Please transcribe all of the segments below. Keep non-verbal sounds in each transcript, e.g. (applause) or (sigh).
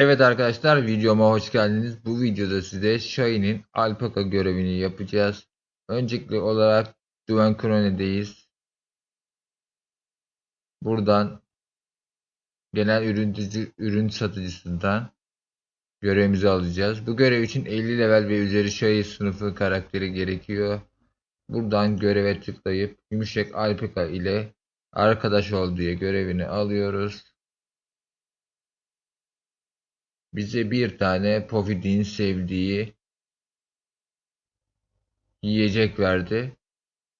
Evet arkadaşlar videoma hoş geldiniz. Bu videoda size Shine'in alpaka görevini yapacağız. Öncelikli olarak Duven Krone'deyiz. Buradan genel ürüncü, ürün satıcısından görevimizi alacağız. Bu görev için 50 level ve üzeri Shine sınıfı karakteri gerekiyor. Buradan göreve tıklayıp Gümüşek Alpaka ile arkadaş ol diye görevini alıyoruz. Bize bir tane Pofid'in sevdiği yiyecek verdi.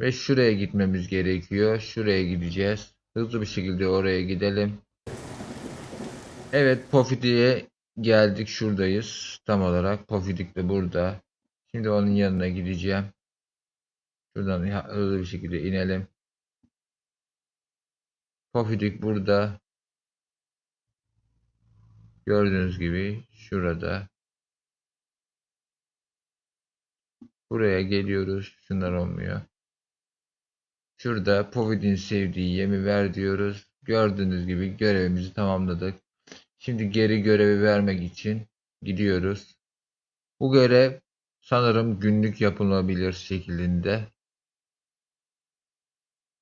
Ve şuraya gitmemiz gerekiyor. Şuraya gideceğiz. Hızlı bir şekilde oraya gidelim. Evet Pofidik'e geldik. Şuradayız. Tam olarak Pofidik de burada. Şimdi onun yanına gideceğim. Şuradan hızlı bir şekilde inelim. Pofidik burada. Gördüğünüz gibi şurada. Buraya geliyoruz. Şunlar olmuyor. Şurada Povid'in sevdiği yemi ver diyoruz. Gördüğünüz gibi görevimizi tamamladık. Şimdi geri görevi vermek için gidiyoruz. Bu görev sanırım günlük yapılabilir şeklinde.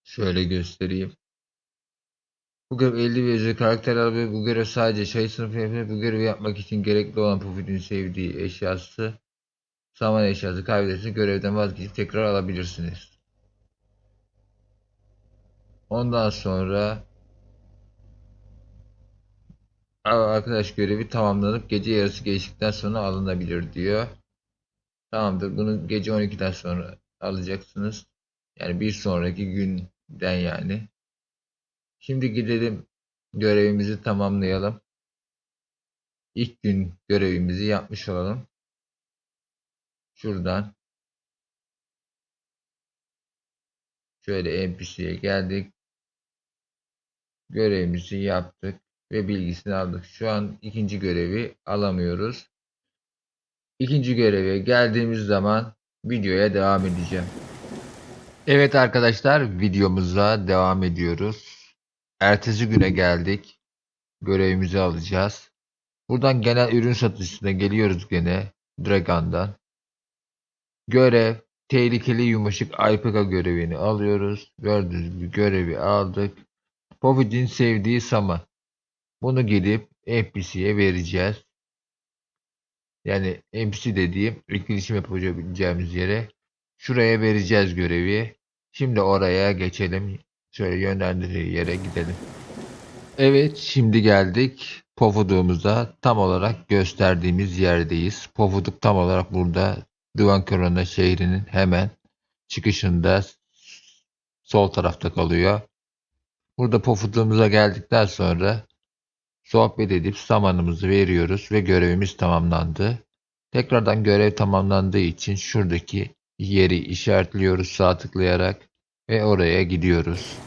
Şöyle göstereyim. Bu görev 50 ve üzeri karakter alıyor. Bu görev sadece şey sınıfı yapıyor. Bu görevi yapmak için gerekli olan Pufid'in sevdiği eşyası saman eşyası kaybedersiniz. Görevden vazgeçip tekrar alabilirsiniz. Ondan sonra arkadaş görevi tamamlanıp gece yarısı geçtikten sonra alınabilir diyor. Tamamdır. Bunu gece 12'den sonra alacaksınız. Yani bir sonraki günden yani. Şimdi gidelim görevimizi tamamlayalım. İlk gün görevimizi yapmış olalım. Şuradan şöyle NPC'ye geldik. Görevimizi yaptık ve bilgisini aldık. Şu an ikinci görevi alamıyoruz. İkinci göreve geldiğimiz zaman videoya devam edeceğim. Evet arkadaşlar videomuza devam ediyoruz. Ertesi güne geldik. Görevimizi alacağız. Buradan genel ürün satışına geliyoruz gene. Dragon'dan. Görev tehlikeli yumuşak Alpaka görevini alıyoruz. Gördüğünüz gibi görevi aldık. Povid'in sevdiği saman. Bunu gidip NPC'ye vereceğiz. Yani NPC dediğim etkileşim yapabileceğimiz yere şuraya vereceğiz görevi. Şimdi oraya geçelim. Şöyle yönlendirdiği yere gidelim. Evet şimdi geldik. Pofuduk'umuza tam olarak gösterdiğimiz yerdeyiz. Pofuduk tam olarak burada Duvankorona şehrinin hemen çıkışında sol tarafta kalıyor. Burada Pofuduk'umuza geldikten sonra sohbet edip samanımızı veriyoruz ve görevimiz tamamlandı. Tekrardan görev tamamlandığı için şuradaki yeri işaretliyoruz sağ tıklayarak ve oraya gidiyoruz.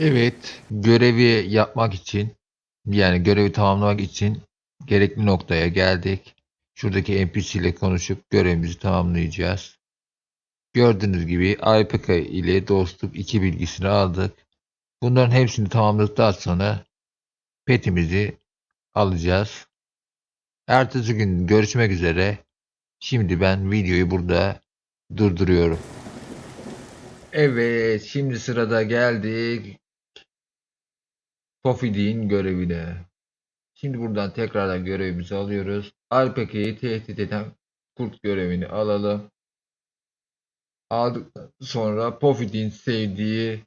Evet, görevi yapmak için yani görevi tamamlamak için gerekli noktaya geldik. Şuradaki NPC ile konuşup görevimizi tamamlayacağız. Gördüğünüz gibi IPK ile dostluk iki bilgisini aldık. Bunların hepsini tamamladıktan sonra petimizi alacağız. Ertesi gün görüşmek üzere. Şimdi ben videoyu burada durduruyorum. Evet, şimdi sırada geldik Pofidik'in görevine. Şimdi buradan tekrardan görevimizi alıyoruz. Alpeke'yi tehdit eden kurt görevini alalım. Aldıktan sonra Pofidik'in sevdiği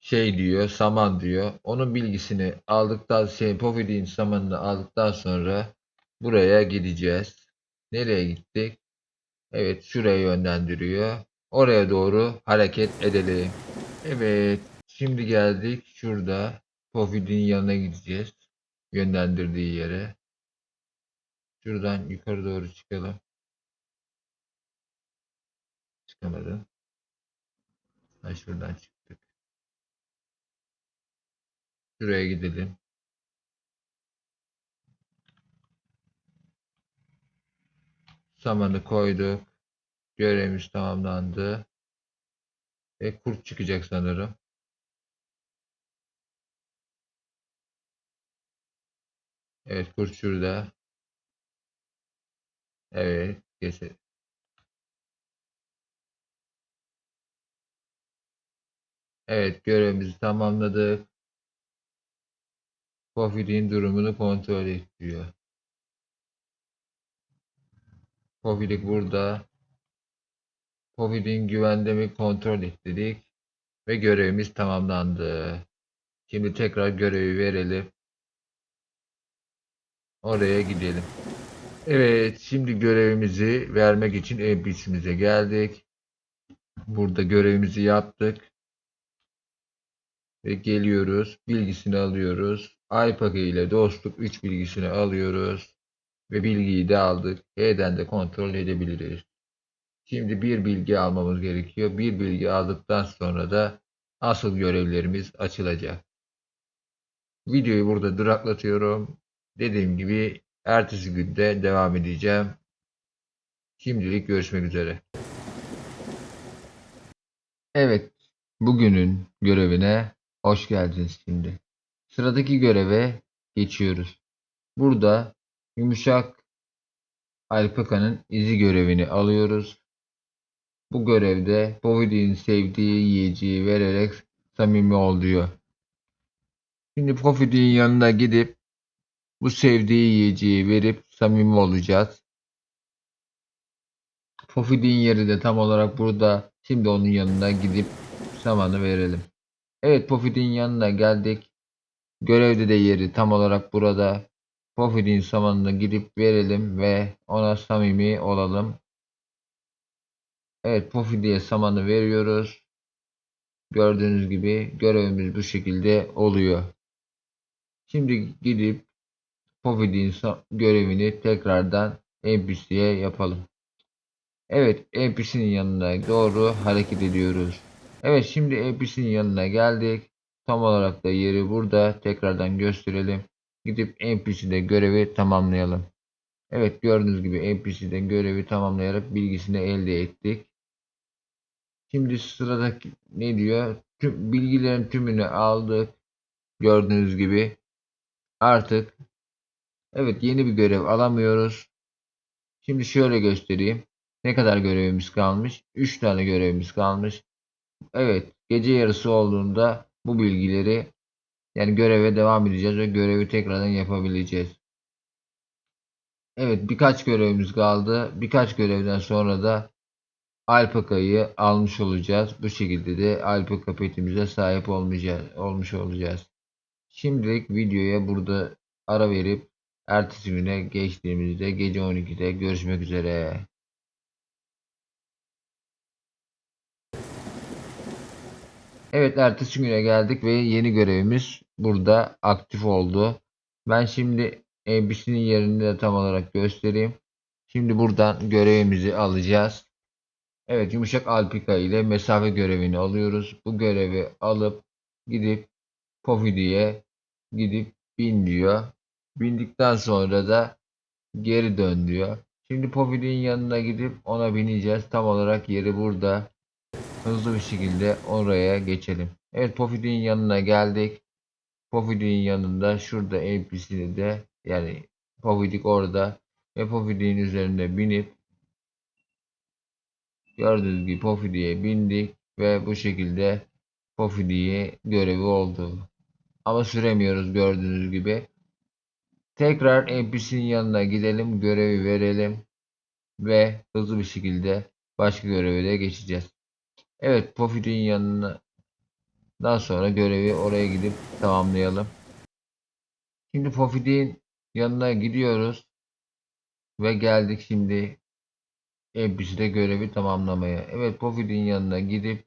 şey diyor, saman diyor. Onun bilgisini aldıktan şey Pofidik'in samanını aldıktan sonra buraya gideceğiz. Nereye gittik? Evet, şuraya yönlendiriyor. Oraya doğru hareket edelim. Evet. Şimdi geldik. Şurada Pofid'in yanına gideceğiz. Yönlendirdiği yere. Şuradan yukarı doğru çıkalım. Çıkamadım. Ha şuradan çıktık. Şuraya gidelim. Samanı koyduk. Görevimiz tamamlandı. Ve kurt çıkacak sanırım. Evet kurt şurada. Evet kesin. Evet görevimizi tamamladık. Pofid'in durumunu kontrol et diyor. Pofid'ik burada. Pofid'in güvende mi kontrol et dedik. Ve görevimiz tamamlandı. Şimdi tekrar görevi verelim. Oraya gidelim. Evet, şimdi görevimizi vermek için NPC'mize geldik. Burada görevimizi yaptık. Ve geliyoruz. Bilgisini alıyoruz. iPack ile dostluk 3 bilgisini alıyoruz. Ve bilgiyi de aldık. E'den de kontrol edebiliriz. Şimdi bir bilgi almamız gerekiyor. Bir bilgi aldıktan sonra da asıl görevlerimiz açılacak. Videoyu burada duraklatıyorum. Dediğim gibi ertesi günde devam edeceğim. Şimdilik görüşmek üzere. Evet, bugünün görevine hoş geldiniz şimdi. Sıradaki göreve geçiyoruz. Burada yumuşak alpakanın izi görevini alıyoruz. Bu görevde Povid'in sevdiği yiyeceği vererek samimi ol diyor. Şimdi Povid'in yanına gidip bu sevdiği yiyeceği verip samimi olacağız. Pofid'in yeri de tam olarak burada. Şimdi onun yanına gidip samanı verelim. Evet Pofid'in yanına geldik. Görevde de yeri tam olarak burada. Pofid'in samanını gidip verelim ve ona samimi olalım. Evet Pofid'e samanı veriyoruz. Gördüğünüz gibi görevimiz bu şekilde oluyor. Şimdi gidip Pofid'in görevini tekrardan NPC'ye yapalım. Evet NPC'nin yanına doğru hareket ediyoruz. Evet şimdi NPC'nin yanına geldik. Tam olarak da yeri burada. Tekrardan gösterelim. Gidip NPC'de görevi tamamlayalım. Evet gördüğünüz gibi NPC'den görevi tamamlayarak bilgisini elde ettik. Şimdi sıradaki ne diyor? Tüm bilgilerin tümünü aldık. Gördüğünüz gibi artık evet yeni bir görev alamıyoruz. Şimdi şöyle göstereyim. Ne kadar görevimiz kalmış? 3 tane görevimiz kalmış. Evet, gece yarısı olduğunda bu bilgileri yani göreve devam edeceğiz ve görevi tekrardan yapabileceğiz. Evet, birkaç görevimiz kaldı. Birkaç görevden sonra da alpakayı almış olacağız. Bu şekilde de alpaka petimize sahip olmayacağız, olmuş olacağız. Şimdilik videoya burada ara verip ertesi güne geçtiğimizde gece 12'de görüşmek üzere. Evet ertesi güne geldik ve yeni görevimiz burada aktif oldu. Ben şimdi NPC'nin yerini de tam olarak göstereyim. Şimdi buradan görevimizi alacağız. Evet yumuşak alpika ile mesafe görevini alıyoruz. Bu görevi alıp gidip Pofidi'ye gidip bin diyor. Bindikten sonra da geri dön diyor. Şimdi Pofidi'nin yanına gidip ona bineceğiz. Tam olarak yeri burada. Hızlı bir şekilde oraya geçelim. Evet Pofid'in yanına geldik. Pofid'in yanında şurada NPC'de yani Pofid'ik orada ve Pofid'in üzerinde binip gördüğünüz gibi Pofid'e bindik ve bu şekilde Pofid'e görevi oldu. Ama süremiyoruz gördüğünüz gibi. Tekrar NPC'nin yanına gidelim, görevi verelim ve hızlı bir şekilde başka göreve de geçeceğiz. Evet Pofid'in yanına daha sonra görevi oraya gidip tamamlayalım. Şimdi Pofid'in yanına gidiyoruz. Ve geldik şimdi NPC'de görevi tamamlamaya. Evet Pofid'in yanına gidip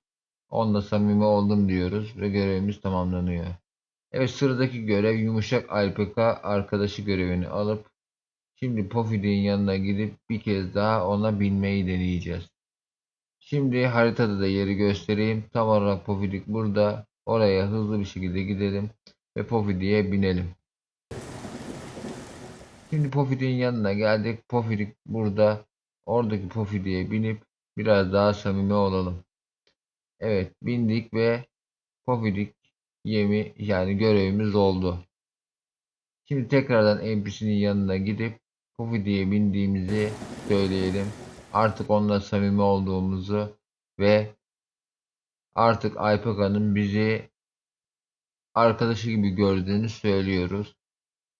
onunla samimi oldum diyoruz ve görevimiz tamamlanıyor. Evet sıradaki görev yumuşak ALPK arkadaşı görevini alıp şimdi Pofid'in yanına gidip bir kez daha ona binmeyi deneyeceğiz. Şimdi haritada da yeri göstereyim. Tam olarak Pofidik burada. Oraya hızlı bir şekilde gidelim ve Pofidik'e binelim. Şimdi Pofidik'in yanına geldik. Pofidik burada. Oradaki Pofidik'e binip biraz daha samimi olalım. Evet bindik ve Pofidik yemi yani görevimiz oldu. Şimdi tekrardan NPC'nin yanına gidip Pufidi'ye bindiğimizi söyleyelim. Artık onunla samimi olduğumuzu ve artık Aypaka'nın bizi arkadaşı gibi gördüğünü söylüyoruz.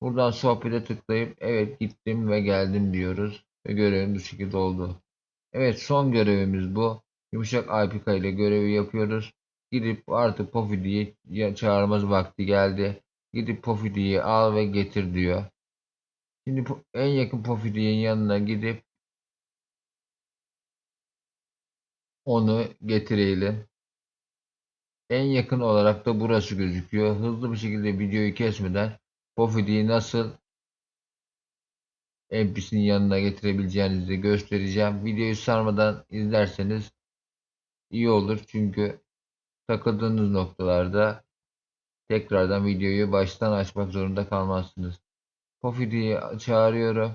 Buradan sohbete tıklayıp evet gittim ve geldim diyoruz. Ve görevim bu şekilde oldu. Evet son görevimiz bu. Yumuşak Aypika ile görevi yapıyoruz. Gidip artık Pofidi'yi çağırmaz vakti geldi. Gidip Pofidi'yi al ve getir diyor. Şimdi en yakın Pofidi'nin yanına gidip onu getirelim. En yakın olarak da burası gözüküyor. Hızlı bir şekilde videoyu kesmeden Pofidi'yi nasıl NPC'nin yanına getirebileceğinizi göstereceğim. Videoyu sarmadan izlerseniz iyi olur. Çünkü takıldığınız noktalarda tekrardan videoyu baştan açmak zorunda kalmazsınız. Pofidi'yi çağırıyorum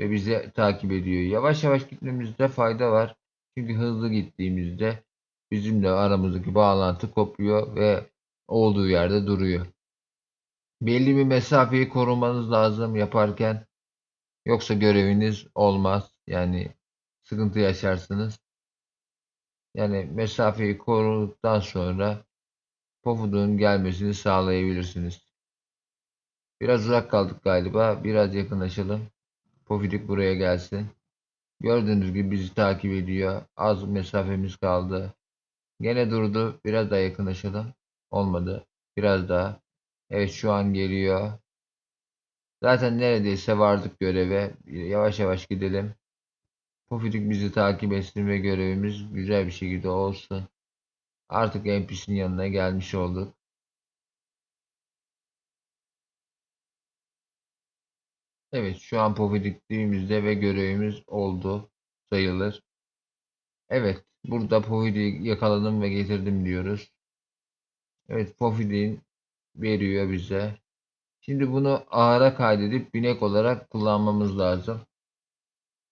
ve bizi takip ediyor. Yavaş yavaş gitmemizde fayda var. Çünkü hızlı gittiğimizde bizimle aramızdaki bağlantı kopuyor ve olduğu yerde duruyor. Belli bir mesafeyi korumanız lazım yaparken. Yoksa göreviniz olmaz. Yani sıkıntı yaşarsınız. Yani mesafeyi koruduktan sonra Pofuduk'un gelmesini sağlayabilirsiniz. Biraz uzak kaldık galiba. Biraz yakınlaşalım. Pofuduk buraya gelsin. Gördüğünüz gibi bizi takip ediyor. Az mesafemiz kaldı. Gene durdu. Biraz daha yakınlaşalım. Olmadı. Biraz daha. Evet şu an geliyor. Zaten neredeyse vardık göreve. Yavaş yavaş gidelim. Pofuduk bizi takip etsin ve görevimiz güzel bir şekilde olsun. Artık NPC'nin yanına gelmiş olduk. Evet şu an Pofuduk'luğumuzda ve görevimiz oldu sayılır. Evet burada Pofuduk'u yakaladım ve getirdim diyoruz. Evet Pofuduk'un veriyor bize. Şimdi bunu ağıra kaydedip binek olarak kullanmamız lazım.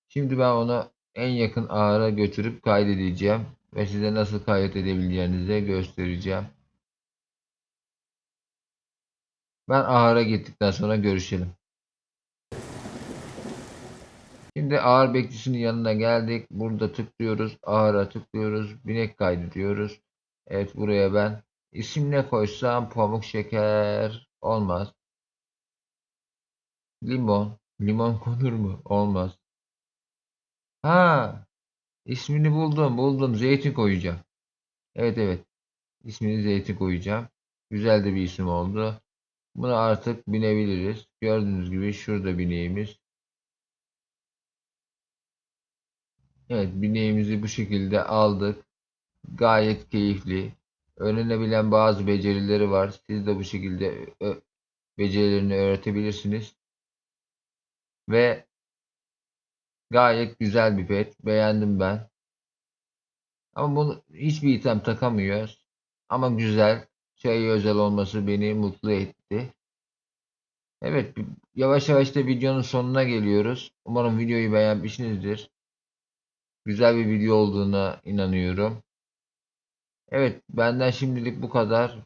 Şimdi ben onu en yakın ağıra götürüp kaydedeceğim. Ve size nasıl kaydedebileceğinizi de göstereceğim. Ben ahıra gittikten sonra görüşelim. Şimdi ağır bekçisinin yanına geldik. Burada tıklıyoruz. Ağıra tıklıyoruz. Binek kaydediyoruz. Evet buraya ben isim ne koysam pamuk şeker olmaz. Limon. Limon (laughs) konur mu? Olmaz. Ha, ismini buldum, buldum. Zeytin koyacağım. Evet evet. İsmini Zeytin koyacağım. Güzel de bir isim oldu. Bunu artık binebiliriz. Gördüğünüz gibi şurada bineğimiz. Evet bineğimizi bu şekilde aldık. Gayet keyifli. Öğrenebilen bazı becerileri var. Siz de bu şekilde becerilerini öğretebilirsiniz. Ve gayet güzel bir pet. Beğendim ben. Ama bunu hiçbir item takamıyoruz. Ama güzel. Şey özel olması beni mutlu etti. Evet, yavaş yavaş da videonun sonuna geliyoruz. Umarım videoyu beğenmişsinizdir. Güzel bir video olduğuna inanıyorum. Evet, benden şimdilik bu kadar.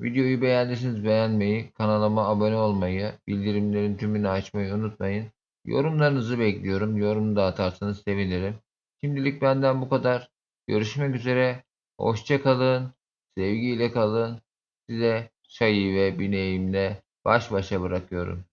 Videoyu beğendiyseniz beğenmeyi, kanalıma abone olmayı, bildirimlerin tümünü açmayı unutmayın. Yorumlarınızı bekliyorum. Yorum da atarsanız sevinirim. Şimdilik benden bu kadar. Görüşmek üzere. Hoşça kalın. Sevgiyle kalın. Size çayı ve bineğimle baş başa bırakıyorum.